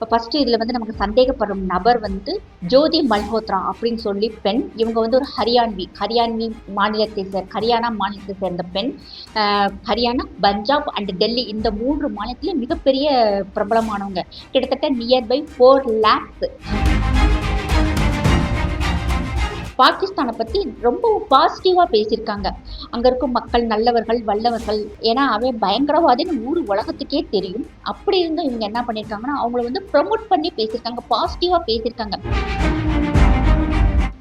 இப்போ ஃபஸ்ட்டு இதில் வந்து நமக்கு சந்தேகப்படும் நபர் வந்து ஜோதி மல்ஹோத்ரா அப்படின்னு சொல்லி பெண். இவங்க வந்து ஒரு ஹரியான்வி ஹரியான்வி மாநிலத்தை சேர் ஹரியானா மாநிலத்தை சேர்ந்த பெண். ஹரியானா பஞ்சாப் அண்ட் டெல்லி இந்த மூன்று மாநிலத்தில் மிகப்பெரிய பிரபலமானவங்க. கிட்டத்தட்ட நியர்பை ஃபோர் லேக்ஸ் பாகிஸ்தானை பற்றி ரொம்ப பாசிட்டிவாக பேசியிருக்காங்க. அங்கே இருக்கும் மக்கள் நல்லவர்கள் வல்லவர்கள். ஏன்னா அவன் பயங்கரவாதின்னு ஊர் உலகத்துக்கே தெரியும். அப்படி இருந்தும் இவங்க என்ன பண்ணியிருக்காங்கன்னா அவங்கள வந்து ப்ரமோட் பண்ணி பேசியிருக்காங்க பாசிட்டிவாக பேசியிருக்காங்க.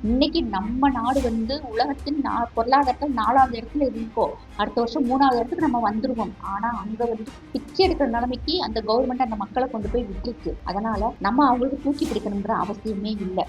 இன்னைக்கு நம்ம நாடு வந்து உலகத்தின் நா பொருளாதாரத்தில் நாலாவது இடத்துல இருக்கோம் அடுத்த வருஷம் மூணாவது இடத்துக்கு நம்ம வந்துருவோம். ஆனால் அங்கே வந்து பிச்சை எடுக்கிற நிலைமைக்கு அந்த கவர்மெண்ட் அந்த மக்களை கொண்டு போய் விட்டுருக்கு. அதனால நம்ம அவங்களுக்கு தூக்கி பிடிக்கணுங்கிற அவசியமே இல்லை.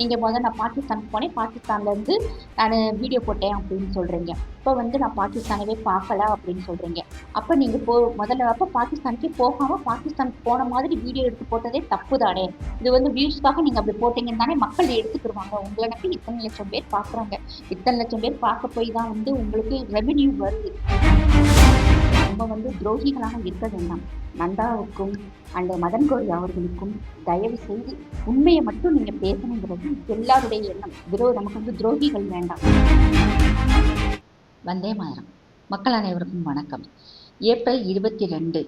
நீங்கள் முதல்ல நான் பாகிஸ்தானுக்கு போனேன். பாகிஸ்தான்லேருந்து நான் வீடியோ போட்டேன் அப்படின்னு சொல்கிறீங்க இப்போ வந்து நான் பாகிஸ்தானவே பார்க்கல அப்படின்னு சொல்கிறீங்க அப்போ நீங்கள் போ முதல்ல அப்போ பாகிஸ்தானுக்கே போகாமல் பாகிஸ்தானுக்கு போன மாதிரி வீடியோ எடுத்து போட்டதே தப்பு தானே இது வந்து வியூஸ்க்காக நீங்கள் அப்படி போட்டீங்கன்னு தானே மக்கள் எடுத்துக்கிடுவாங்க உங்களை நம்பி இத்தனை லட்சம் பேர் பார்க்குறாங்க. இத்தனை லட்சம் பேர் பார்க்க போய் தான் வந்து உங்களுக்கு ரெவென்யூ வருது. ரொம்ப வந்து துரோகிகளாக இருக்க வேண்டாம். நந்தாவுக்கும் அந்த மதன் கோரி அவர்களுக்கும் தயவு செய்து உண்மையை மட்டும் நீங்க பேசணுங்கிறது எல்லாருடைய எண்ணம். துரோ நமக்கு வந்து துரோகிகள் வேண்டாம். வந்தே மாதரம். மக்கள் அனைவருக்கும் வணக்கம். ஏப்ரல் இருபத்தி ரெண்டு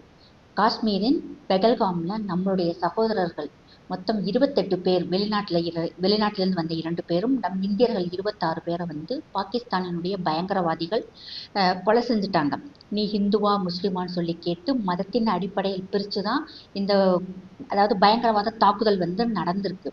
காஷ்மீரின் பெகல்காமில் நம்மளுடைய சகோதரர்கள் மொத்தம் இருபத்தெட்டு பேர் வெளிநாட்டில் இர வெளிநாட்டிலிருந்து வந்த இரண்டு பேரும் நம் இந்தியர்கள் இருபத்தாறு பேரை வந்து பாகிஸ்தானினுடைய பயங்கரவாதிகள் கொலை செஞ்சுட்டாங்க. நீ ஹிந்துவா முஸ்லீமான்னு சொல்லி கேட்டு மதத்தின் அடிப்படையில் பிரித்து தான் இந்த அதாவது பயங்கரவாத தாக்குதல் வந்து நடந்திருக்கு.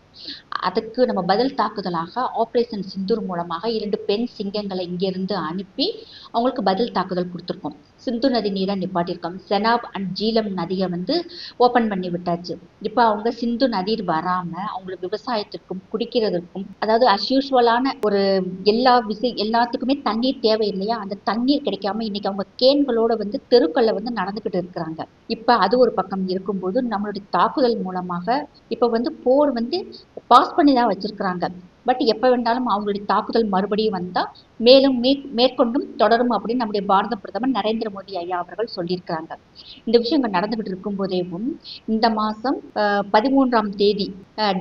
அதுக்கு நம்ம பதில் தாக்குதலாக ஆப்ரேஷன் சிந்தூர் மூலமாக இரண்டு பெண் சிங்கங்களை இங்கிருந்து அனுப்பி அவங்களுக்கு பதில் தாக்குதல் கொடுத்துருக்கோம். சிந்து நதி நீரை நிப்பாட்டியிருக்கோம் செனாப் அண்ட் ஜீலம் நதியை வந்து ஓப்பன் பண்ணி விட்டாச்சு. இப்போ அவங்க சிந்து நதிர் வராமல் அவங்களுக்கு விவசாயத்திற்கும் குடிக்கிறதுக்கும் அதாவது அஸ்யூஷுவலான ஒரு எல்லா விசை எல்லாத்துக்குமே தண்ணீர் தேவை இல்லையா அந்த தண்ணீர் கிடைக்காம இன்னைக்கு அவங்க கேன் கேன்களோட வந்து தெருக்கள்ல வந்து நடந்துகிட்டு இருக்கிறாங்க. இப்ப அது ஒரு பக்கம் இருக்கும்போது நம்மளுடைய தாக்குதல் மூலமாக இப்ப வந்து போர் வந்து பாஸ் பண்ணி தான் வச்சிருக்கிறாங்க. பட் எப்போ வேண்டாலும் அவங்களுடைய தாக்குதல் மறுபடியும் வந்தால் மேலும் மே மேற்கொண்டும் தொடரும் அப்படின்னு நம்முடைய பாரத பிரதமர் நரேந்திர மோடி ஐயா அவர்கள் சொல்லியிருக்கிறாங்க. இந்த விஷயங்கள் நடந்துகிட்டு இருக்கும் போதேவும் இந்த மாதம் பதிமூன்றாம் தேதி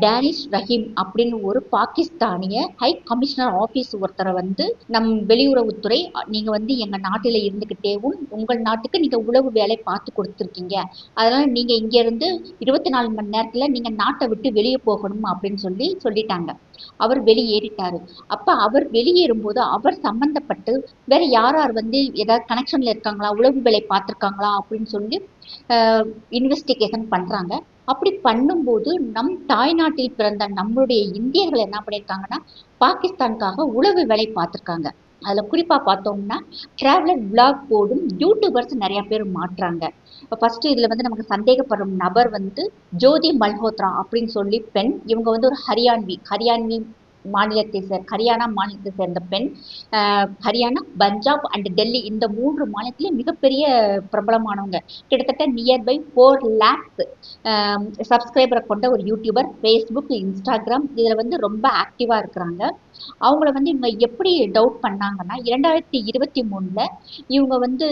டேனிஷ் ரஹீம் அப்படின்னு ஒரு பாகிஸ்தானிய ஹை கமிஷனர் ஆஃபீஸ் ஒருத்தரை வந்து நம் வெளியுறவுத்துறை நீங்கள் வந்து எங்கள் நாட்டில் இருந்துக்கிட்டேவும் உங்கள் நாட்டுக்கு நீங்கள் உளவு வேலை பார்த்து கொடுத்துருக்கீங்க. அதனால் நீங்கள் இங்கேருந்து இருபத்தி நாலு மணி நேரத்தில் நீங்கள் நாட்டை விட்டு வெளியே போகணும் அப்படின்னு சொல்லி சொல்லிட்டாங்க. அவர் வெளியேறிட்டாரு. அப்ப அவர் வெளியேறும் போது அவர் சம்பந்தப்பட்டு வேற யார் யார் வந்து ஏதாவது கனெக்ஷன்ல இருக்காங்களா? உளவு வேலை பார்த்திருக்காங்களா? அப்படின்னு சொல்லி இன்வெஸ்டிகேஷன் பண்றாங்க. அப்படி பண்ணும்போது நம் தாய்நாட்டில் பிறந்த நம்மளுடைய இந்தியர்கள் என்ன பண்ணியிருக்காங்கன்னா பாகிஸ்தானுக்காக உளவு வேலை பார்த்திருக்காங்க. அதில் குறிப்பாக பார்த்தோம்னா ட்ராவலர் vlog போடும் யூடியூபர்ஸ் நிறையா பேர் மாட்டுறாங்க. இப்போ ஃபஸ்ட்டு இதில் வந்து நமக்கு சந்தேகப்படும் நபர் வந்து ஜோதி மல்ஹோத்ரா அப்படின்னு சொல்லி பெண் இவங்க வந்து ஒரு ஹரியான்வி ஹரியான்வி மாநிலத்தை சேர் ஹரியானா மாநிலத்தை சேர்ந்த பெண் ஹரியானா பஞ்சாப் அண்ட் டெல்லி இந்த மூன்று மாநிலத்திலும் மிகப்பெரிய பிரபலமானவங்க. கிட்டத்தட்ட நியர்பை ஃபோர் லேக்ஸ் சப்ஸ்கிரைபரை கொண்ட ஒரு யூடியூபர் ஃபேஸ்புக் இன்ஸ்டாகிராம் இதில் வந்து ரொம்ப ஆக்டிவாக இருக்கிறாங்க. அவங்கள வந்து இவங்க எப்படி டவுட் பண்ணாங்கன்னா இரண்டாயிரத்தி இருபத்தி மூணுல இவங்க வந்து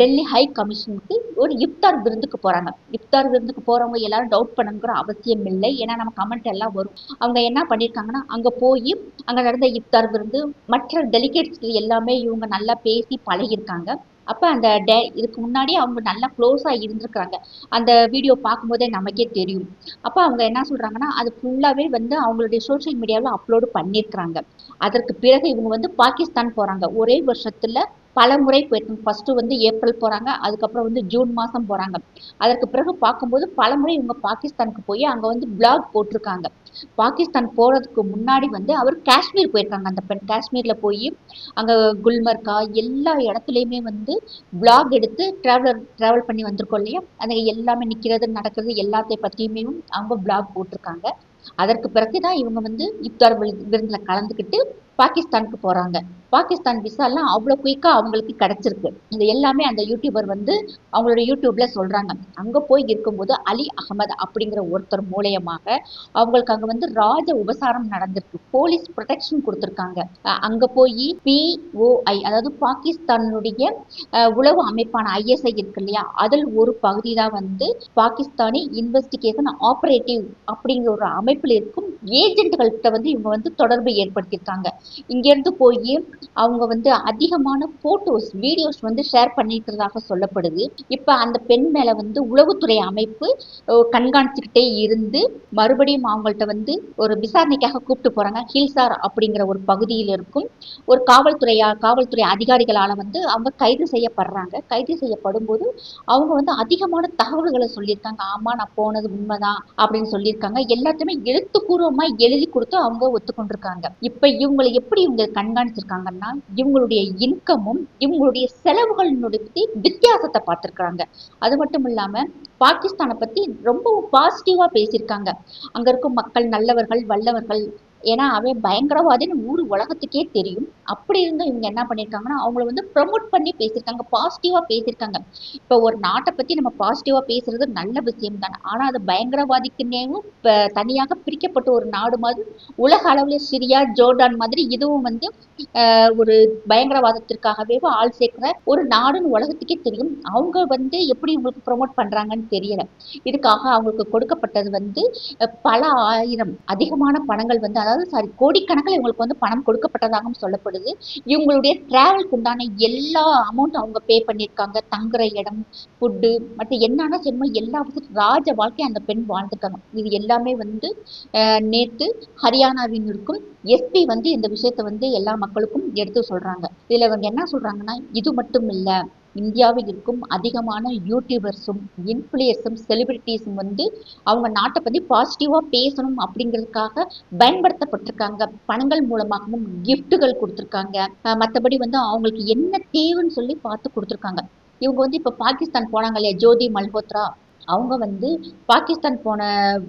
டெல்லி ஹை கமிஷனுக்கு ஒரு இஃப்தார் விருந்துக்கு போறாங்க. இஃப்தார் விருந்துக்கு போறவங்க எல்லாரும் டவுட் பண்ணுங்கிற அவசியம் இல்லை. ஏன்னா நம்ம கமெண்ட் எல்லாம் வரும். அவங்க என்ன பண்ணியிருக்காங்கன்னா அங்க போய் அங்க நடந்த இஃப்தார் விருந்து மற்ற டெலிகேட்ஸ் எல்லாமே இவங்க நல்லா பேசி பழகியிருக்காங்க. அப்ப அந்த டே இதுக்கு முன்னாடி அவங்க நல்லா க்ளோஸா இருந்திருக்காங்க. அந்த வீடியோ பார்க்கும்போதே நமக்கே தெரியும். அப்ப அவங்க என்ன சொல்றாங்கன்னா அது ஃபுல்லாவே வந்து அவங்களுடைய சோஷியல் மீடியாவில் அப்லோடு பண்ணியிருக்கிறாங்க அதற்கு பிறகு இவங்க வந்து பாகிஸ்தான் போறாங்க. ஒரே வருஷத்துல பல முறை போயிருக்காங்க ஃபர்ஸ்ட் வந்து ஏப்ரல் போறாங்க அதுக்கப்புறம் வந்து ஜூன் மாசம் போறாங்க. அதற்கு பிறகு பார்க்கும்போது பல முறை இவங்க பாகிஸ்தானுக்கு போய் அங்க வந்து பிளாக் போட்டிருக்காங்க. பாகிஸ்தான் போறதுக்கு முன்னாடி வந்து அவர் காஷ்மீர் போயிருக்காங்க. அந்த பெண் காஷ்மீர்ல போய் அங்க குல்மர்கா எல்லா இடத்துலயுமே வந்து பிளாக் எடுத்து டிராவலர் டிராவல் பண்ணி வந்திருக்கோம் இல்லையா? அந்த எல்லாமே நிக்கிறது நடக்கிறது எல்லாத்தையும் பத்தியுமே அவங்க பிளாக் போட்டிருக்காங்க. அதற்கு பிறகுதான் இவங்க வந்து இப்தார் விரு- விருந்துல கலந்துக்கிட்டு பாகிஸ்தானுக்கு போகிறாங்க பாகிஸ்தான் விசாலாம் அவ்வளோ குயிக்காக அவங்களுக்கு கிடச்சிருக்கு. இது எல்லாமே அந்த யூடியூபர் வந்து அவங்களோட யூடியூப்பில் சொல்கிறாங்க அங்கே போய் இருக்கும்போது அலி அகமது அப்படிங்கிற ஒருத்தர் மூலயமாக அவங்களுக்கு அங்கே வந்து ராஜ உபசாரம் நடந்திருக்கு. போலீஸ் ப்ரொடெக்ஷன் கொடுத்துருக்காங்க. அங்கே போய் பிஓஐ அதாவது பாகிஸ்தானுடைய உளவு அமைப்பான ஐஎஸ்ஐ இருக்கு இல்லையா? அதில் ஒரு பகுதி தான் வந்து பாகிஸ்தானி இன்வெஸ்டிகேஷன் ஆப்ரேட்டிவ் அப்படிங்கிற ஒரு அமைப்பில் இருக்கும். ஏஜென்ட்கள்கிட்ட வந்து இவங்க வந்து தொடர்பு ஏற்படுத்தியிருக்காங்க. இங்கேருந்து போய் அவங்க வந்து அதிகமான ஃபோட்டோஸ் வீடியோஸ் வந்து ஷேர் பண்ணிக்கிறதாக சொல்லப்படுது. இப்போ அந்த பெண் மேலே வந்து உளவுத்துறை அமைப்பு கண்காணிச்சுக்கிட்டே இருந்து மறுபடியும் அவங்கள்ட்ட வந்து ஒரு விசாரணைக்காக கூப்பிட்டு போகிறாங்க ஹில்சார் அப்படிங்கிற ஒரு பகுதியில் இருக்கும். ஒரு காவல்துறையா காவல்துறை அதிகாரிகளால் வந்து அவங்க கைது செய்யப்படுறாங்க. கைது செய்யப்படும் போது அவங்க வந்து அதிகமான தகவல்களை சொல்லியிருக்காங்க. ஆமாம் நான் போனது உண்மைதான் அப்படின்னு சொல்லியிருக்காங்க. எல்லாத்தையுமே எழுத்துப்பூர்வமா எழுதி கொடுத்து அவங்க ஒத்துக்கொண்டிருக்காங்க. இப்ப இவங்களை எப்படி இவங்க கண்காணிச்சிருக்காங்கன்னா இவங்களுடைய இன்கமும் இவங்களுடைய செலவுகளினுடைய வித்தியாசத்தை பார்த்திருக்காங்க அது மட்டும் இல்லாம பாகிஸ்தானை பத்தி ரொம்ப பாசிட்டிவா பேசியிருக்காங்க. அங்க இருக்கும் மக்கள் நல்லவர்கள் வல்லவர்கள் ஏன்னா அவன் பயங்கரவாதின்னு ஊர் உலகத்துக்கே தெரியும். அப்படி இருந்தும் இவங்க என்ன பண்ணியிருக்காங்கன்னா அவங்கள வந்து ப்ரமோட் பண்ணி பேசியிருக்காங்க பாசிட்டிவாக பேசியிருக்காங்க. இப்போ ஒரு நாட்டை பற்றி நம்ம பாசிட்டிவாக பேசுறது நல்ல விஷயம் தான். ஆனால் அது பயங்கரவாதிக்குன்னேவும் இப்போ தனியாக பிரிக்கப்பட்ட ஒரு நாடு மாதிரி உலக அளவில் சிரியா ஜோர்டான் மாதிரி இதுவும் வந்து ஒரு பயங்கரவாதத்திற்காகவே ஆள் சேர்க்கிற ஒரு நாடுன்னு உலகத்துக்கே தெரியும். அவங்க வந்து எப்படி இவங்களுக்கு ப்ரொமோட் பண்ணுறாங்கன்னு தெரியல. இதுக்காக அவங்களுக்கு கொடுக்கப்பட்டது வந்து பல ஆயிரம் அதிகமான பணங்கள் வந்து அதாவது அதாவது சாரி கோடிக்கணக்கில் இவங்களுக்கு வந்து பணம் கொடுக்கப்பட்டதாகவும் சொல்லப்படுது. இவங்களுடைய டிராவலுக்கு உண்டான எல்லா அமௌண்ட் அவங்க பே பண்ணியிருக்காங்க. தங்குற இடம் ஃபுட்டு மற்ற என்னென்ன செய்யணுமோ எல்லா ராஜ வாழ்க்கை அந்த பெண் வாழ்ந்துருக்காங்க இது எல்லாமே வந்து நேற்று ஹரியானாவின் இருக்கும் எஸ்பி வந்து இந்த விஷயத்தை வந்து எல்லா மக்களுக்கும் எடுத்து சொல்றாங்க. இதில் இவங்க என்ன சொல்றாங்கன்னா இது மட்டும் இல்லை இந்தியாவில் இருக்கும் அதிகமான யூடியூபர்ஸும் இன்ஃப்ளூயர்ஸும் செலிபிரிட்டிஸும் வந்து அவங்க நாட்டை பற்றி பாசிட்டிவாக பேசணும் அப்படிங்கிறதுக்காக பயன்படுத்தப்பட்டிருக்காங்க. பணங்கள் மூலமாகவும் கிஃப்ட்டுகள் கொடுத்துருக்காங்க. மற்றபடி வந்து அவங்களுக்கு என்ன தேவைன்னு சொல்லி பார்த்து கொடுத்துருக்காங்க. இவங்க வந்து இப்போ பாகிஸ்தான் போனாங்க இல்லையா? ஜோதி மல்ஹோத்ரா. அவங்க வந்து பாகிஸ்தான் போன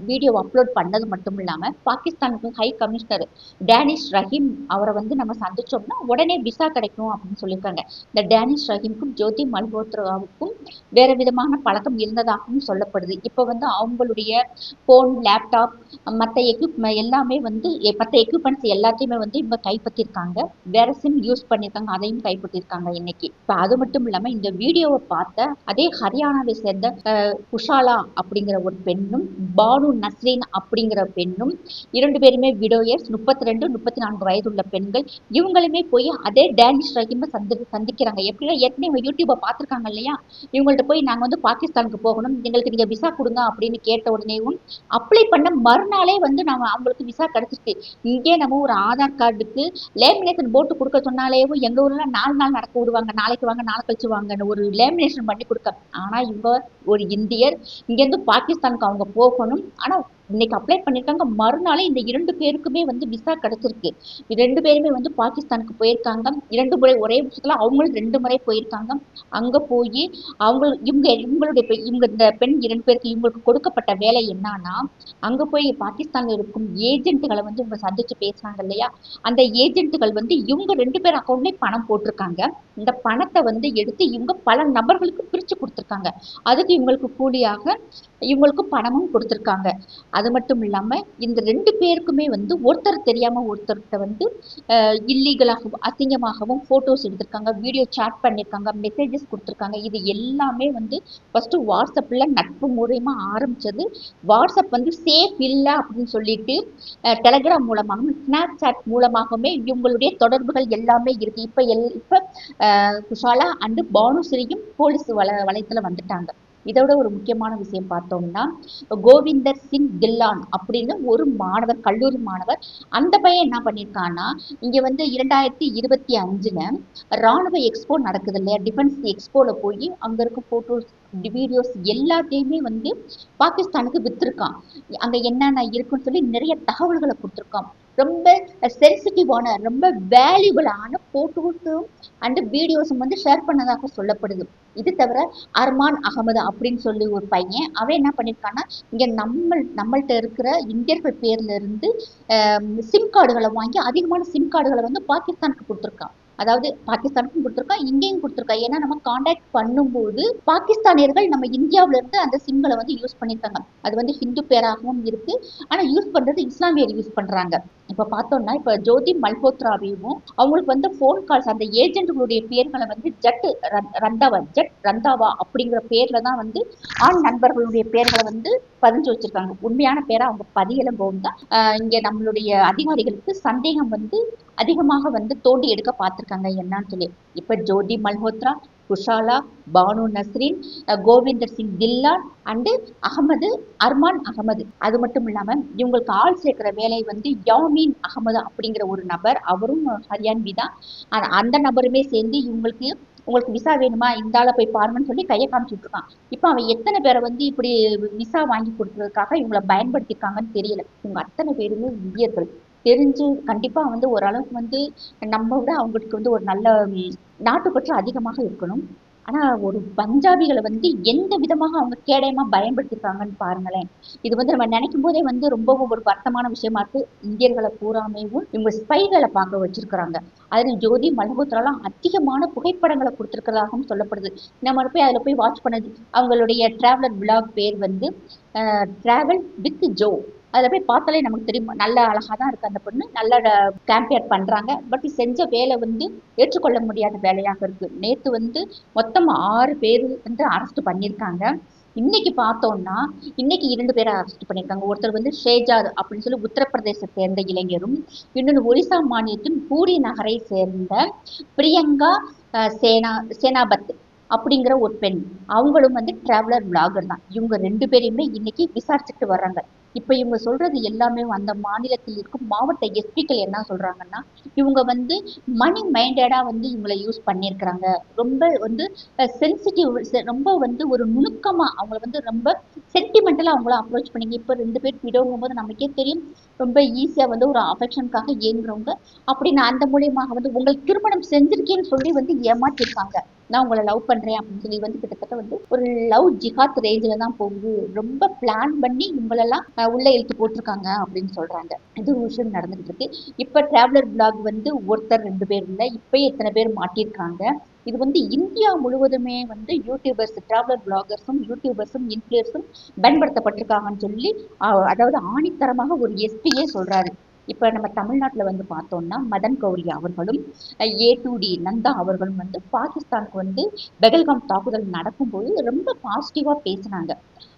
வீடியோ அப்லோட் பண்ணது மட்டும் இல்லாமல் பாகிஸ்தானுக்கு ஹை கமிஷனர் டேனிஷ் ரஹீம் அவரை வந்து நம்ம சந்திச்சோம்னா உடனே விசா கிடைக்கும் அப்படின்னு சொல்லியிருக்காங்க. இந்த டேனிஷ் ரஹீமுக்கும் ஜோதி மல்ஹோத்ராவுக்கும் வேற விதமான பழக்கம் இருந்ததாகவும் சொல்லப்படுது. இப்போ வந்து அவங்களுடைய ஃபோன் லேப்டாப் மற்ற எக்யூப் எல்லாமே வந்து மற்ற எக்யூப்மெண்ட்ஸ் எல்லாத்தையுமே வந்து இவங்க கைப்பற்றிருக்காங்க வேற சிம் யூஸ் பண்ணியிருக்காங்க. அதையும் கைப்பற்றிருக்காங்க இன்னைக்கு. இப்போ அது மட்டும் இல்லாமல் இந்த வீடியோவை பார்த்த அதே ஹரியானாவை சேர்ந்த அஹ், குஷாலா அப்படிங்கிற ஒரு பெண்ணும் பானு நஸ்ரீன் அப்படிங்கிற பெண்ணும் இரண்டு பேருமே விடோயர்ஸ் முப்பத்தி ரெண்டு முப்பத்தி நான்கு வயது உள்ள பெண்கள் இவங்களுமே போய் அதே டேனிஷ் ரஹீமை சந்தி சந்திக்கிறாங்க. எப்படின்னா ஏற்கனவே இவங்க யூடியூப்பை பார்த்துருக்காங்க இல்லையா? இவங்கள்ட்ட போய் நாங்கள் வந்து பாகிஸ்தானுக்கு போகணும் எங்களுக்கு நீங்கள் விசா கொடுங்க அப்படின்னு கேட்ட உடனேவும் அப்ளை பண்ண மறுநாளே வந்து நம்ம அவங்களுக்கு விசா கிடைச்சிருக்கு இங்கே நம்ம ஒரு ஆதார் கார்டுக்கு லேமினேஷன் போட்டு கொடுக்க சொன்னாலேயும் எங்க ஊர்ல நாலு நாள் நடக்க விடுவாங்க நாளைக்கு வாங்க நாளை கழிச்சு வாங்கன்னு ஒரு லேமினேஷன் பண்ணி கொடுக்க. ஆனா இவங்க ஒரு இந்தியர். இங்கேருந்து பாகிஸ்தானுக்கு அவங்க போகணும். ஆனா இன்னைக்கு அப்ளை பண்ணிருக்காங்க. மறுநாளே இந்த இரண்டு பேருக்குமே வந்து விசா கிடைச்சிருக்கு. ரெண்டு பேருமே வந்து பாகிஸ்தானுக்கு போயிருக்காங்க. இரண்டு முறை ஒரே வருஷத்துல அவங்களும் ரெண்டு முறை போயிருக்காங்க. அங்க போய் அவங்க இவங்க இவங்களுடைய பெ- இவங்க இந்த பெண் இரண்டு பேருக்கு இவங்களுக்கு கொடுக்கப்பட்ட வேலை என்னன்னா அங்க போய் பாகிஸ்தான்ல இருக்கும் ஏஜென்ட்டுகளை வந்து இவங்க சந்திச்சு பேசுறாங்க இல்லையா? அந்த ஏஜென்ட்டுகள் வந்து இவங்க ரெண்டு பேர் அக்கௌண்ட்லேயும் பணம் போட்டிருக்காங்க. இந்த பணத்தை வந்து எடுத்து இவங்க பல நபர்களுக்கு பிரிச்சு கொடுத்துருக்காங்க. அதுக்கு இவங்களுக்கு கூலியாக இவங்களுக்கு பணமும் கொடுத்துருக்காங்க. அது மட்டும் இல்லாமல் இந்த ரெண்டு பேருக்குமே வந்து ஒருத்தர் தெரியாமல் ஒருத்தர்கிட்ட வந்து இல்லீகலாகவும் அசிங்கமாகவும் ஃபோட்டோஸ் எடுத்திருக்காங்க வீடியோ சாட் பண்ணியிருக்காங்க மெசேஜஸ் கொடுத்துருக்காங்க. இது எல்லாமே வந்து ஃபஸ்ட்டு வாட்ஸ்அப்பில் நட்பு மூலயமா ஆரம்பித்தது வாட்ஸ்அப் வந்து சேஃப் இல்லை அப்படின்னு சொல்லிட்டு டெலகிராம் மூலமாகவும் ஸ்னாப் சாட் மூலமாகவுமே இவங்களுடைய தொடர்புகள் எல்லாமே இருக்குது இப்போ எல் இப்போ குஷாலா அண்டு பானுஸ்ரீயும் போலீஸ் வல வளையத்துல வந்துட்டாங்க. இதோட ஒரு முக்கியமான விஷயம் பார்த்தோம்னா கோவிந்தர் சிங் தில்லான் அப்படின்னு ஒரு மாணவர் கல்லூரி மாணவர் அந்த பையன் என்ன பண்ணியிருக்கான்னா இங்கே வந்து இரண்டாயிரத்தி இருபத்தி அஞ்சில் ராணுவ எக்ஸ்போ நடக்குது இல்லையா? டிஃபென்ஸ் எக்ஸ்போவில் போய் அங்கே இருக்க ஃபோட்டோஸ் வீடியோஸ் எல்லாத்தையுமே வந்து பாகிஸ்தானுக்கு விற்றுருக்கான் அங்கே என்னென்ன இருக்குன்னு சொல்லி நிறைய தகவல்களை கொடுத்துருக்கான். ரொம்ப சென்சிட்டிவான ரொம்ப வேல்யூபிளான போட்டோஸும் அண்ட் வீடியோஸும் வந்து ஷேர் பண்ணதாக சொல்லப்படுது. இது தவிர அர்மான் அகமது அப்படின்னு சொல்லி ஒரு பையன் அவன் என்ன பண்ணியிருக்கான்னா இங்கே நம்ம நம்மள்கிட்ட இருக்கிற இந்தியர்கள் பேர்ல இருந்து சிம் கார்டுகளை வாங்கி அதிகமான சிம் கார்டுகளை வந்து பாகிஸ்தானுக்கு கொடுத்துருக்கான். அதாவது பாகிஸ்தானுக்கும் கொடுத்துருக்கோம் இங்கேயும் கொடுத்துருக்கோம் ஏன்னா நம்ம காண்டாக்ட் பண்ணும்போது பாகிஸ்தானியர்கள் நம்ம இந்தியாவில இருந்து அந்த சிம்களை வந்து யூஸ் பண்ணியிருக்காங்க அது வந்து ஹிந்து பேராகவும் இருக்கு. ஆனால் யூஸ் பண்றது இஸ்லாமியர் யூஸ் பண்றாங்க. இப்ப பார்த்தோம்னா இப்ப ஜோதி மல்ஹோத்ராவையும் அவங்களுக்கு வந்து ஃபோன் கால்ஸ் அந்த ஏஜென்ட்களுடைய பேர்களை வந்து ஜட் ரந்தாவா ஜட் ரந்தாவா அப்படிங்கிற பேர்ல தான் வந்து ஆண் நண்பர்களுடைய பேர்களை வந்து பதிஞ்சு வச்சிருக்காங்க. உண்மையான பேரை அவங்க பதியலும் தான் இங்க நம்மளுடைய அதிகாரிகளுக்கு சந்தேகம் வந்து அதிகமாக வந்து தோண்டி எடுக்க பார்த்துருக்காங்க என்னன்னு சொல்லி. இப்ப ஜோதி மல்ஹோத்ரா குஷாலா பானு நஸ்ரீன் கோவிந்தர் சிங் தில்லான் அண்டு அகமது அர்மான் அகமது. அது மட்டும் இல்லாமல் இவங்களுக்கு ஆள் சேர்க்கிற வேலை வந்து யாமீன் அகமது அப்படிங்கிற ஒரு நபர். அவரும் ஹரியான்வி தான். அந்த நபருமே சேர்ந்து இவங்களுக்கு உங்களுக்கு விசா வேணுமா? இந்த ஆளை போய் பாருங்கன்னு சொல்லி கையை காமிச்சுட்டு இருக்கான். இப்போ அவன் எத்தனை பேரை வந்து இப்படி விசா வாங்கி கொடுக்கறதுக்காக இவங்களை பயன்படுத்தியிருக்காங்கன்னு தெரியல. இவங்க அத்தனை பேருமே இந்தியர்கள். தெரிஞ்சு கண்டிப்பா வந்து ஓரளவுக்கு வந்து நம்ம விட அவங்களுக்கு வந்து ஒரு நல்ல நாட்டுப்பற்று அதிகமாக இருக்கணும். ஆனா ஒரு பஞ்சாபிகளை வந்து எந்த விதமாக அவங்க கேடயமா பயன்படுத்திருக்காங்கன்னு பாருங்களேன். இது வந்து நம்ம நினைக்கும் போதே வந்து ரொம்பவும் ஒரு வருத்தமான விஷயமா இருக்கு. இந்தியர்களை பூராமேவும் இவங்க ஸ்பைகளை பார்க்க வச்சிருக்கிறாங்க. அதுல ஜோதி மல்ஹோத்ராலாம் அதிகமான புகைப்படங்களை கொடுத்துருக்கிறதாகவும் சொல்லப்படுது. நம்ம போய் அதுல போய் வாட்ச் பண்ணது. அவங்களுடைய டிராவலர் விழா பேர் வந்து டிராவல் வித் ஜோ அதில் போய் பார்த்தாலே நமக்கு தெரியும். நல்ல அழகாக தான் இருக்குது அந்த பொண்ணு. நல்ல கேம்பியர் பண்ணுறாங்க பட் செஞ்ச வேலை வந்து ஏற்றுக்கொள்ள முடியாத வேலையாக இருக்குது நேற்று வந்து மொத்தம் ஆறு பேர் வந்து அரெஸ்ட் பண்ணியிருக்காங்க. இன்னைக்கு பார்த்தோம்னா இன்னைக்கு இரண்டு பேரை அரெஸ்ட் பண்ணியிருக்காங்க. ஒருத்தர் வந்து ஷேஜாத் அப்படின்னு சொல்லி உத்தரப்பிரதேசத்தை சேர்ந்த இளைஞரும் இன்னொன்று ஒரிசா மாநிலத்தின் பூரி நகரை சேர்ந்த பிரியங்கா சேனா சேனாபத் அப்படிங்கிற ஒரு பெண். அவங்களும் வந்து டிராவலர் பிளாகர் தான். இவங்க ரெண்டு பேரையுமே இன்னைக்கு விசாரிச்சுட்டு வர்றாங்க. இப்ப இவங்க சொல்றது எல்லாமே அந்த மாநிலத்தில் இருக்கும். மாவட்ட எஸ்பிக்கள் என்ன சொல்றாங்கன்னா இவங்க வந்து மணி மைண்டடா வந்து இவங்களை யூஸ் பண்ணியிருக்கிறாங்க. ரொம்ப வந்து சென்சிட்டிவ் ரொம்ப வந்து ஒரு நுணுக்கமா அவங்கள வந்து ரொம்ப சென்டிமெண்டலா அவங்கள அப்ரோச் பண்ணீங்க. இப்ப ரெண்டு பேர் விடவும் போது நமக்கே தெரியும் ரொம்ப ஈஸியாக வந்து ஒரு அஃபெக்ஷனுக்காக ஏங்குறவங்க. நான் அந்த மூலியமாக வந்து உங்களுக்கு திருமணம் செஞ்சிருக்கேன்னு சொல்லி வந்து ஏமாத்திருக்காங்க. நான் உங்களை லவ் பண்ணுறேன் அப்படின்னு சொல்லி வந்து கிட்டத்தட்ட வந்து ஒரு லவ் ஜிஹாத் ரேஞ்சில் தான் போகுது. ரொம்ப பிளான் பண்ணி இவங்களெல்லாம் உள்ளே இழுத்து போட்டிருக்காங்க அப்படின்னு சொல்கிறாங்க இது ஒரு விஷயம் நடந்துகிட்டு இருக்கு. இப்போ டிராவலர் பிளாக் வந்து ஒருத்தர் ரெண்டு பேர் இல்லை. இப்போயே எத்தனை பேர் மாட்டியிருக்காங்க இது வந்து இந்தியா முழுவதுமே வந்து யூடியூபர்ஸ் டிராவலர் பிளாகர்ஸும் யூடியூபர்ஸும் இன்ஃபுளுசரும் பயன்படுத்தப்பட்டிருக்காங்கன்னு சொல்லி அதாவது ஆணித்தரமாக ஒரு எஸ்பியே சொல்றாரு. இப்போ நம்ம தமிழ்நாட்டில் வந்து பார்த்தோம்னா மதன் கௌரி அவர்களும் ஏ டு டி நந்தா அவர்களும் வந்து பாகிஸ்தானுக்கு வந்து பெகல்காம் தாக்குதல் நடக்கும்போது ரொம்ப பாசிட்டிவாக பேசினாங்க.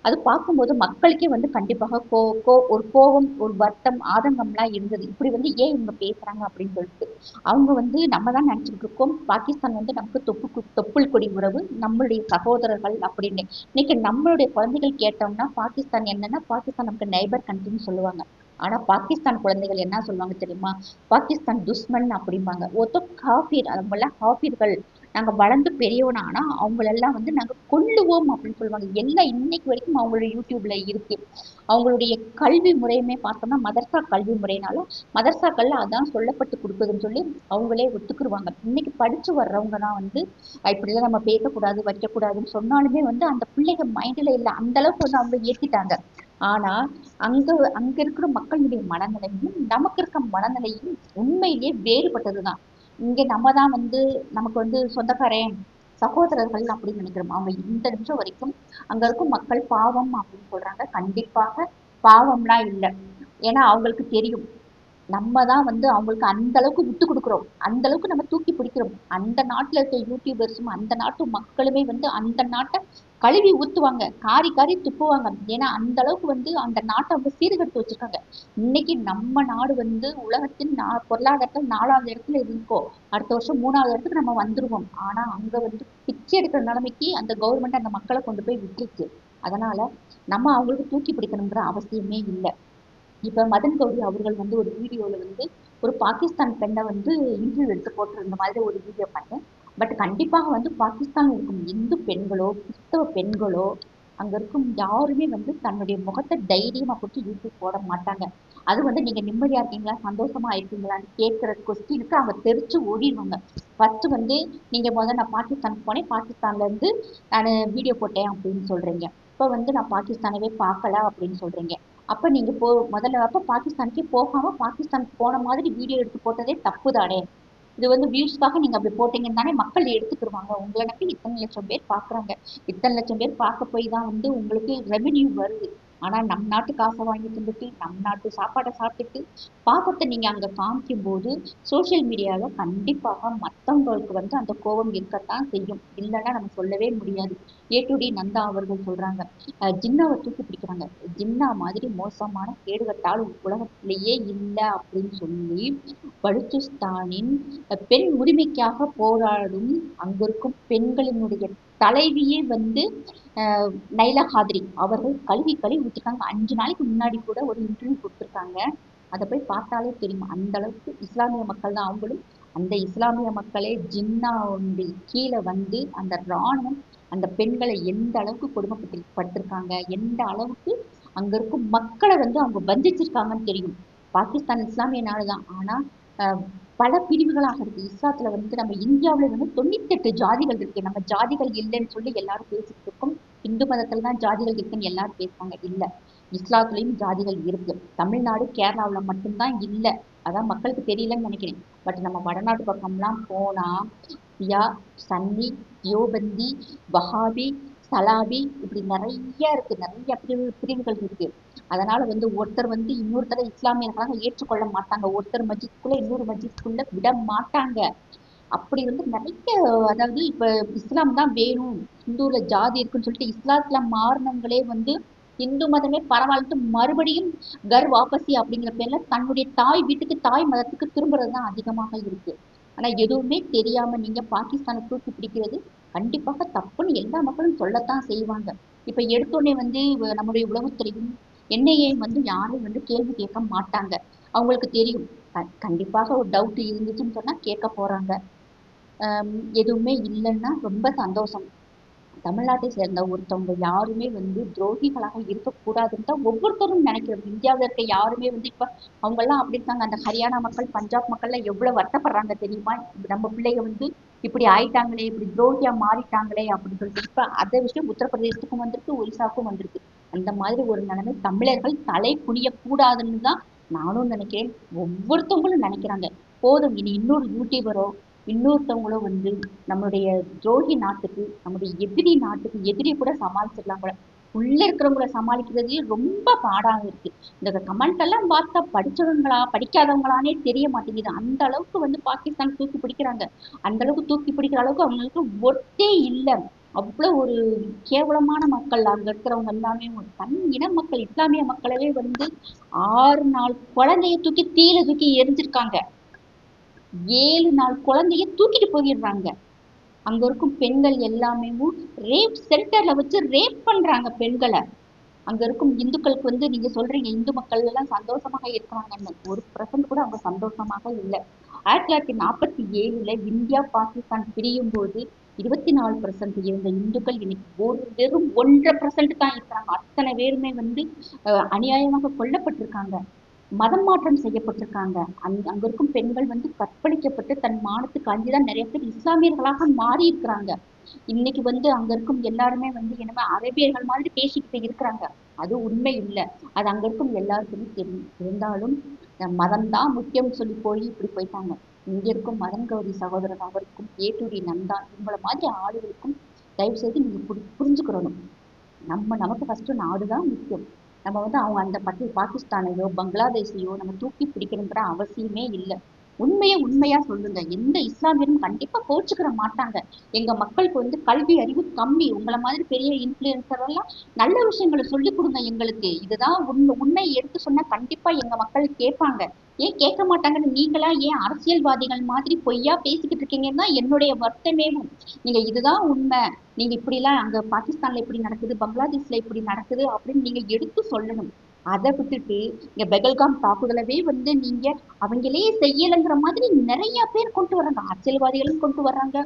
அது பார்க்கும்போது மக்களுக்கே வந்து கண்டிப்பாக கோ கோ ஒரு கோபம் ஒரு வருத்தம் ஆதங்கம்லாம் இருந்தது. இப்படி வந்து ஏன் இவங்க பேசுறாங்க அப்படின்னு சொல்லிட்டு. அவங்க வந்து நம்ம தான் நினச்சிட்டு இருக்கோம். பாகிஸ்தான் வந்து நமக்கு தொப்பு தொப்புள் கொடி உறவு நம்மளுடைய சகோதரர்கள் அப்படின்னு. இன்னைக்கு நம்மளுடைய குழந்தைகள் கேட்டோம்னா பாகிஸ்தான் என்னன்னா பாகிஸ்தான் நமக்கு நைபர் கண்ட்ரின்னு சொல்லுவாங்க. ஆனா பாகிஸ்தான் குழந்தைகள் என்ன சொல்லுவாங்க தெரியுமா? பாகிஸ்தான் துஷ்மன் அப்படிம்பாங்க. ஒருத்தர் காஃபீர் அவங்கெல்லாம் காஃபீர்கள் நாங்க வளர்ந்து பெரியவன ஆனா அவங்களெல்லாம் வந்து நாங்க கொள்ளுவோம் அப்படின்னு சொல்லுவாங்க. எல்லாம் இன்னைக்கு வரைக்கும் அவங்களுடைய யூடியூப்ல இருக்கு. அவங்களுடைய கல்வி முறையுமே பார்த்தோம்னா மதர்சா கல்வி முறையினால மதர்சாக்கள்ல அதான் சொல்லப்பட்டு கொடுக்குதுன்னு சொல்லி அவங்களே ஒத்துக்குருவாங்க. இன்னைக்கு படிச்சு வர்றவங்க தான் வந்து இப்படிலாம் நம்ம பேசக்கூடாது வைக்கக்கூடாதுன்னு சொன்னாலுமே வந்து அந்த பிள்ளைங்க மைண்ட்ல இல்லை. அந்த அளவுக்கு வந்து அவங்க ஏத்திட்டாங்க ஆனா அங்க அங்க இருக்கிற மக்களுடைய மனநிலையும் நமக்கு இருக்க மனநிலையும் உண்மையிலேயே வேறுபட்டதுதான். இங்க நம்ம தான் வந்து நமக்கு வந்து சொந்தக்காரன் சகோதரர்கள் அப்படின்னு நினைக்கிறோம்? அவங்க இந்த நிமிஷம் வரைக்கும் அங்க இருக்கும் மக்கள் பாவம் அப்படின்னு சொல்றாங்க. கண்டிப்பாக பாவம்லாம் இல்லை. ஏன்னா அவங்களுக்கு தெரியும். நம்ம தான் வந்து அவங்களுக்கு அந்த அளவுக்கு விட்டு கொடுக்குறோம். அந்த அளவுக்கு நம்ம தூக்கி பிடிக்கிறோம். அந்த நாட்டுல இருக்க யூடியூபர்ஸும் அந்த நாட்டு மக்களுமே வந்து அந்த நாட்டை கழுவி ஊத்துவாங்க. காரி காரி துப்புவாங்க. ஏன்னா அந்த அளவுக்கு வந்து அந்த நாட்டை அவங்க சீர்கட்டு வச்சிருக்காங்க. இன்னைக்கு நம்ம நாடு வந்து உலகத்தின் நா பொருளாதாரத்தில் நாலாவது இடத்துல இருக்கோம் அடுத்த வருஷம் மூணாவது இடத்துக்கு நம்ம வந்துருவோம். ஆனா அங்க வந்து பிச்சை எடுக்கிற நிலைமைக்கு அந்த கவர்மெண்ட் அந்த மக்களை கொண்டு போய் விட்டுருச்சு. அதனால நம்ம அவங்களுக்கு தூக்கி பிடிக்கணுங்கிற அவசியமே இல்லை. இப்ப மதன் கௌரி அவர்கள் வந்து ஒரு வீடியோல வந்து ஒரு பாகிஸ்தான் பெண்ணை வந்து இன்டர்வியூ எடுத்து போட்டிருந்த மாதிரி ஒரு வீடியோ பார்த்தேன். பட் கண்டிப்பாக வந்து பாகிஸ்தானில் இருக்கும் இந்து பெண்களோ கிறிஸ்தவ பெண்களோ அங்க இருக்கும் யாருமே வந்து தன்னுடைய முகத்தை தைரியமா கொடுத்து யூடியூப் போட மாட்டாங்க. அது வந்து நீங்க நிம்மதியா இருக்கீங்களா? சந்தோஷமா இருக்கீங்களான்னு கேட்கிற கொஸ்டினுக்கு அவங்க தெரிச்சு ஓடிடுவாங்க. ஃபர்ஸ்ட் வந்து நீங்க முதல்ல நான் பாகிஸ்தானுக்கு போனேன். பாகிஸ்தான்ல இருந்து நான் வீடியோ போட்டேன் அப்படின்னு சொல்றீங்க. இப்போ வந்து நான் பாகிஸ்தானவே பார்க்கல அப்படின்னு சொல்றீங்க. அப்ப நீங்க போ முதல்ல அப்ப பாகிஸ்தானுக்கே போகாம பாகிஸ்தானுக்கு போன மாதிரி வீடியோ எடுத்து போட்டதே தப்பு தானே இது வந்து வியூஸ்க்காக நீங்க அப்படி போட்டீங்கன்னு தானே மக்கள் எடுத்துக்கிடுவாங்க உங்களை நம்பி இத்தனை லட்சம் பேர் பாக்குறாங்க. இத்தனை லட்சம் பேர் பார்க்க போய் தான் வந்து உங்களுக்கு ரெவென்யூ வருது. ஆனா நம் நாட்டு காசை வாங்கி தின்னுட்டு நம் நாட்டு சாப்பாடை சாப்பிட்டுட்டு பாசத்தை நீங்க அங்க காமிக்கும் போது சோசியல் மீடியால கண்டிப்பாக மத்தவங்களுக்கு வந்து அந்த கோபம் இருக்கத்தான் செய்யும். இல்லைன்னா நம்ம சொல்லவே முடியாது. ஏ டு டி நந்தா அவர்கள் சொல்றாங்க. ஜின்னாவை தூக்கி பிடிக்கிறாங்க. ஜின்னா மாதிரி மோசமான கேடுகட்டால் உலகத்திலேயே இல்லை அப்படின்னு சொல்லி பலுச்சிஸ்தானின் பெண் உரிமைக்காக போராடும் அங்கிருக்கும் பெண்களினுடைய தலைவியே வந்து அஹ் நைலா ஹாத்ரி அவர்கள் கழுவி கழுவி ஊற்றிருக்காங்க அஞ்சு நாளைக்கு முன்னாடி கூட ஒரு இன்டர்வியூ கொடுத்துருக்காங்க. அதை போய் பார்த்தாலே தெரியும். அந்த அளவுக்கு இஸ்லாமிய மக்கள் தான். அவங்களும் அந்த இஸ்லாமிய மக்களே ஜின்னாவுடைய கீழே வந்து அந்த ராணுவம் அந்த பெண்களை எந்த அளவுக்கு கொடுமைப்பட்டு படுத்திருக்காங்க எந்த அளவுக்கு அங்க இருக்கும் மக்களை வந்து அவங்க வஞ்சிச்சிருக்காங்கன்னு தெரியும். பாகிஸ்தான் இஸ்லாமிய நாடு தான். ஆனா அஹ், பல பிரிவுகளாக இருக்கு. இஸ்லாத்துல வந்து நம்ம இந்தியாவுல வந்து தொண்ணூத்தெட்டு ஜாதிகள் இருக்கு. நம்ம ஜாதிகள் இல்லைன்னு சொல்லி எல்லாரும் பேசிட்டு இருக்கோம். இந்து மதத்துல தான் ஜாதிகள் இருக்குன்னு எல்லாரும் பேசுவாங்க. இல்ல. இஸ்லாத்துலயும் ஜாதிகள் இருக்கு. தமிழ்நாடு கேரளாவுல மட்டும்தான் இல்ல. அதான் மக்களுக்கு தெரியலன்னு நினைக்கிறேன். பட் நம்ம வடநாட்டு பக்கம்லாம் போனா சியா சன்னி தியோபந்தி வஹாபி சலாபி இப்படி நிறைய இருக்கு. நிறைய பிரிவு பிரிவுகள் இருக்கு. அதனால வந்து ஒருத்தர் வந்து இன்னொருத்தரை இஸ்லாமியர்களாக ஏற்றுக்கொள்ள மாட்டாங்க. ஒருத்தர் மஜித்குள்ள இன்னொரு மஜித்குள்ள விட மாட்டாங்க. அப்படி வந்து நிறைய அதாவது இப்ப இஸ்லாம் தான் வேணும். இந்துல ஜாதி இருக்குன்னு சொல்லிட்டு இஸ்லாத்துல மாறினவங்களே வந்து இந்து மதமே பரவாயில்லட்டு மறுபடியும் கர் வாபசி அப்படிங்கிற பேர்ல தன்னுடைய தாய் வீட்டுக்கு தாய் மதத்துக்கு திரும்புறது தான் அதிகமாக இருக்கு. ஆனா எதுவுமே தெரியாம நீங்க பாகிஸ்தானை தூக்கி பிடிக்கிறது கண்டிப்பாக தப்புன்னு எல்லா மக்களும் சொல்லத்தான் செய்வாங்க. இப்ப எடுத்தோடனே வந்து நம்முடைய உளவுத்துறையும் என்ஐஏ வந்து யாரும் வந்து கேள்வி கேட்க மாட்டாங்க. அவங்களுக்கு தெரியும். கண்டிப்பாக ஒரு டவுட் இருந்துச்சுன்னு சொன்னா கேட்க போறாங்க. எதுவுமே இல்லைன்னா ரொம்ப சந்தோஷம். தமிழ்நாட்டை சேர்ந்த ஒருத்தவங்க யாருமே வந்து துரோகிகளாக இருக்கக்கூடாதுன்னு தான் ஒவ்வொருத்தரும் நினைக்கிறோம் இந்தியாவில் இருக்க யாருமே வந்து இப்ப அவங்க எல்லாம் அப்படி இருக்காங்க. அந்த ஹரியானா மக்கள் பஞ்சாப் மக்கள்லாம் எவ்வளவு வருத்தப்படுறாங்க தெரியுமா? நம்ம பிள்ளைங்க வந்து இப்படி ஆயிட்டாங்களே இப்படி துரோகியா மாறிட்டாங்களே அப்படின்னு சொல்லிட்டு இப்ப அதே விஷயம் உத்தரப்பிரதேசத்துக்கும் வந்திருக்கு ஒரிசாவுக்கும் வந்திருக்கு. அந்த மாதிரி ஒரு நிலைமை தமிழர்கள் தலை குனிய கூடாதுன்னு தான் நானும் நினைக்கிறேன். ஒவ்வொருத்தவங்களும் நினைக்கிறாங்க. போதும் இனி இன்னொரு யூடியூபரோ இன்னொருத்தவங்களோ வந்து நம்மளுடைய துரோகி நாட்டுக்கு நம்முடைய எதிரி நாட்டுக்கு எதிரி கூட சமாளிச்சிடலாம் கூட உள்ள இருக்கிறவங்கள சமாளிக்கிறதே ரொம்ப பாடாக இருக்கு. இந்த கமெண்ட் எல்லாம் பார்த்தா படிச்சவங்களா படிக்காதவங்களானே தெரிய மாட்டேங்குது. அந்த அளவுக்கு வந்து பாகிஸ்தான் தூக்கி பிடிக்கிறாங்க. அந்த அளவுக்கு தூக்கி பிடிக்கிற அளவுக்கு அவங்களுக்கு ஒட்டே இல்லை. அவ்வளவு ஒரு கேவலமான மக்கள். அங்க இருக்கிறவங்க எல்லாமே ஒரு தனி இன மக்கள் இஸ்லாமிய மக்களவே வந்து ஆறு நாள் குழந்தைய தூக்கி தீயில தூக்கி எரிஞ்சிருக்காங்க. ஏழு நாள் குழந்தைய தூக்கிட்டு போயிடுறாங்க. அங்க இருக்கும் பெண்கள் எல்லாமே ரேப் சென்டர்ல வச்சு ரேப் பண்றாங்க பெண்களை. அங்க இருக்கும் இந்துக்களுக்கு வந்து நீங்க சொல்றீங்க இந்து மக்கள் எல்லாம் சந்தோஷமாக இருக்கிறாங்கன்னு. ஒரு பர்சன்ட் கூட அவங்க சந்தோஷமாக இல்லை. ஆயிரத்தி தொள்ளாயிரத்தி நாற்பத்தி ஏழுல இந்தியா பாகிஸ்தான் பிரியும் போது இருபத்தி நாலு பர்சன்ட் இருந்த இந்துக்கள் இன்னைக்கு ஒரு வெறும் ஒன்றரை பர்சன்ட் தான் இருக்கிறாங்க. அத்தனை பேருமே வந்து அஹ், அநியாயமாக கொல்லப்பட்டிருக்காங்க. மதம் மாற்றம் செய்யப்பட்டிருக்காங்க. அங்க அங்க இருக்கும் பெண்கள் வந்து கற்பழிக்கப்பட்டு தன் மானத்துக்கு அஞ்சுதான் நிறைய பேர் இஸ்லாமியர்களாக மாறி இருக்கிறாங்க இன்னைக்கு வந்து அங்க இருக்கும் எல்லாருமே வந்து என்னமோ அரேபியர்கள் மாதிரி பேசிக்கிட்டு இருக்கிறாங்க. அது உண்மை இல்லை. அது அங்க இருக்கும் எல்லாருக்குமே தெரியும். இருந்தாலும் மதம் தான் முக்கியம் சொல்லி போய் இப்படி போயிட்டாங்க. இங்க இருக்கும் மதன் கௌரி சகோதரர் அவருக்கும் ஏட்டூரி நந்தா இவங்கள மாதிரி ஆளுகளுக்கும் தயவு செய்து நீங்க புரிஞ்சுக்கிறணும் நம்ம நமக்கு ஃபர்ஸ்ட் நாடு தான் முக்கியம். நம்ம வந்து அவங்க அந்த பட்டி பாகிஸ்தானையோ பங்களாதேஷையோ நம்ம தூக்கி பிடிக்கணுங்கிற அவசியமே இல்லை. உண்மையை உண்மையா சொல்லுங்க. எந்த இஸ்லாமியரும் கண்டிப்பா கோச்சுக்கிற மாட்டாங்க. எங்க மக்களுக்கு வந்து கல்வி அறிவு கம்மி. உங்களை மாதிரி பெரிய இன்ஃபுளுசர் எல்லாம் நல்ல விஷயங்களை சொல்லி கொடுங்க எங்களுக்கு. இதுதான் உண்மை. உண்மையை எடுத்து சொன்னா கண்டிப்பா எங்க மக்கள் கேட்பாங்க. ஏன் கேட்க மாட்டாங்கன்னு நீங்களா ஏன் அரசியல்வாதிகள் மாதிரி பொய்யா பேசிக்கிட்டு இருக்கீங்கன்னு தான் என்னுடைய வருத்தமேவும் நீங்க இதுதான் உண்மை. நீங்க இப்படிலாம் அங்க பாகிஸ்தான்ல இப்படி நடக்குது பங்களாதேஷ்ல இப்படி நடக்குது அப்படின்னு நீங்க எடுத்து சொல்லணும். அதை விட்டுட்டு இங்க பெகல்காம் தாக்குதலவே வந்து நீங்க அவங்களே செய்யலைங்கிற மாதிரி நிறைய பேர் கொண்டு வர்றாங்க. அரசியல்வாதிகளும் கொண்டு வர்றாங்க.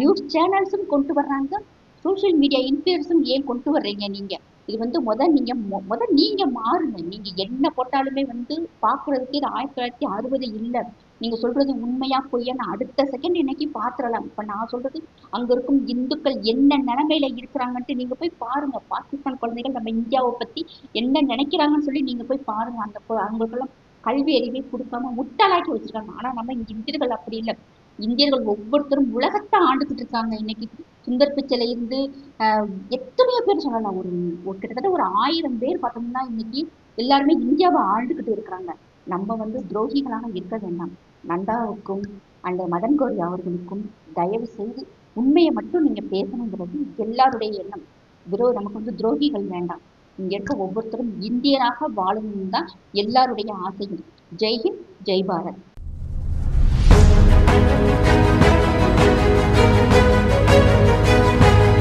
நியூஸ் சேனல்ஸும் கொண்டு வர்றாங்க. சோஷியல் மீடியா இன்ஃப்ளூயன்ஸும் ஏன் கொண்டு வர்றீங்க நீங்க? இது வந்து முதல் நீங்க முதல் நீங்க மாறுங்க. நீங்க என்ன போட்டாலுமே வந்து பாக்குறதுக்கு இது ஆயிரத்தி தொள்ளாயிரத்தி அறுபது இல்ல. நீங்க சொல்றது உண்மையா பொய்யான்னு அடுத்த செகண்ட் இன்னைக்கு பாத்துறலாம் இப்ப நான் சொல்றது அங்க இருக்கும் இந்துக்கள் என்ன நிலைமையில இருக்கிறாங்கன்ட்டு நீங்க போய் பாருங்க. பாகிஸ்தான் குழந்தைகள் நம்ம இந்தியாவை பத்தி என்ன நினைக்கிறாங்கன்னு சொல்லி நீங்க போய் பாருங்க. அந்த பொ- அவங்களுக்கெல்லாம் கல்வி அறிவை கொடுக்காம முட்டாளாக்கி வச்சிருக்காங்க. ஆனா நம்ம இங்க இந்தியர்கள் அப்படி இல்லை. இந்தியர்கள் ஒவ்வொருத்தரும் உலகத்தை ஆண்டுகிட்டு இருக்காங்க இன்னைக்கு. சுந்தர் பிச்சையில இருந்து எத்தனையோ பேர் சொல்லலாம் ஒரு கிட்டத்தட்ட ஒரு ஆயிரம் பேர் பார்த்தோம்னா இன்னைக்கு எல்லாருமே இந்தியாவை ஆழ்ந்துக்கிட்டு இருக்கிறாங்க. நம்ம வந்து துரோகிகளாக இருக்க வேண்டாம். நந்தாவுக்கும் அந்த மதன் கோரி அவர்களுக்கும் தயவு செய்து உண்மையை மட்டும் நீங்க பேசணுங்கிறது எல்லாருடைய எண்ணம். விரோ நமக்கு வந்து துரோகிகள் வேண்டாம். இங்க இருக்க ஒவ்வொருத்தரும் இந்தியராக வாழணும் தான் எல்லாருடைய ஆசையும் ஜெய்ஹிந்த் ஜெய் பாரத்.